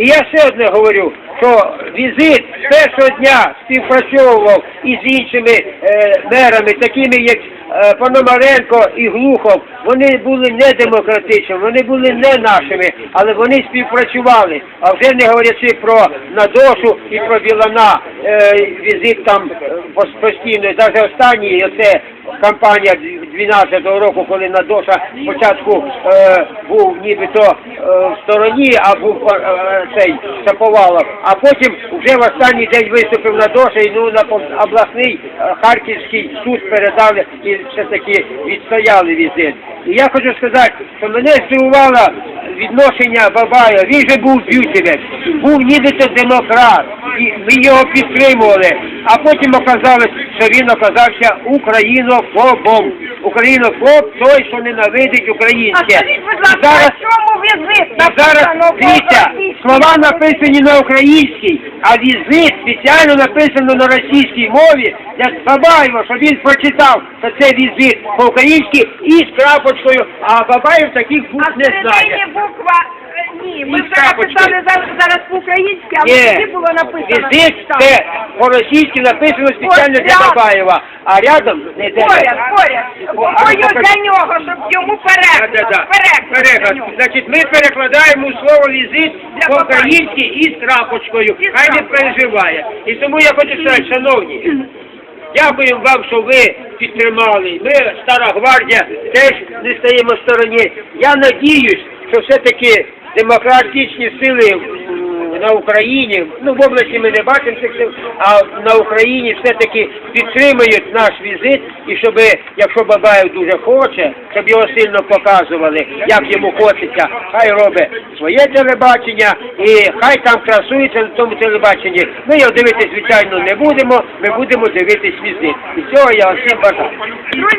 І я ще одне говорю, що візит першого дня співпрацьовував із іншими е, мерами, такими як е, Пономаренко і Глухов. Вони були не демократичними, вони були не нашими, але вони співпрацювали. А вже не говорячи про Надошу і про Білана, е, візит там е, постійно, навіть останній, оце кампанія 12-го року, коли Надоша спочатку е, був нібито е, в стороні, а був е, цей Шаповалов, а потім вже в останній день виступив Надоша і ну, на обласний е, Харківський суд передали і все-таки відстояли візит. І я хочу сказати, що мене здивувало відношення Бабая. Він же був б'ютівець, був нібито демократ, і ми його підтримували, а потім оказалось, що він оказався українофобом. Українофоб той, що ненавидить українське. І зараз, і зараз дивіться, слова написані на українській, а візит спеціально написано на російській мові для Бабаєва, щоб він прочитав, що це візит по-українськи і з крапочкою, а Бабаєв таких букв не знає. Ні. Ми вже написали зараз, зараз по-українськи, а Ні, тоді було написано. візит це по-російськи написано спеціально для рядом. Бабаєва, а рядом не. Поряд, поряд. Покажи. для нього, щоб йому переклад. Да-да-да. Переклад. для Переклад. нього. Значить, ми перекладаємо слово візит Для по-українськи і з крапочкою. Хай не переживає. І тому я хочу сказати, шановні, дякуємо вам, що ви підтримали. Ми, Стара Гвардія, теж не стоїмо в стороні. Я надіюсь, що все-таки демократичні сили на Україні, ну в області ми не бачимо цих сил, а на Україні все-таки підтримують наш візит, і щоб, якщо Бабаєв дуже хоче, щоб його сильно показували, як йому хочеться, хай робить своє телебачення і хай там красується на тому телебаченні. Ми його дивитися, звичайно, не будемо, ми будемо дивитись візит. І цього я всім бажаю.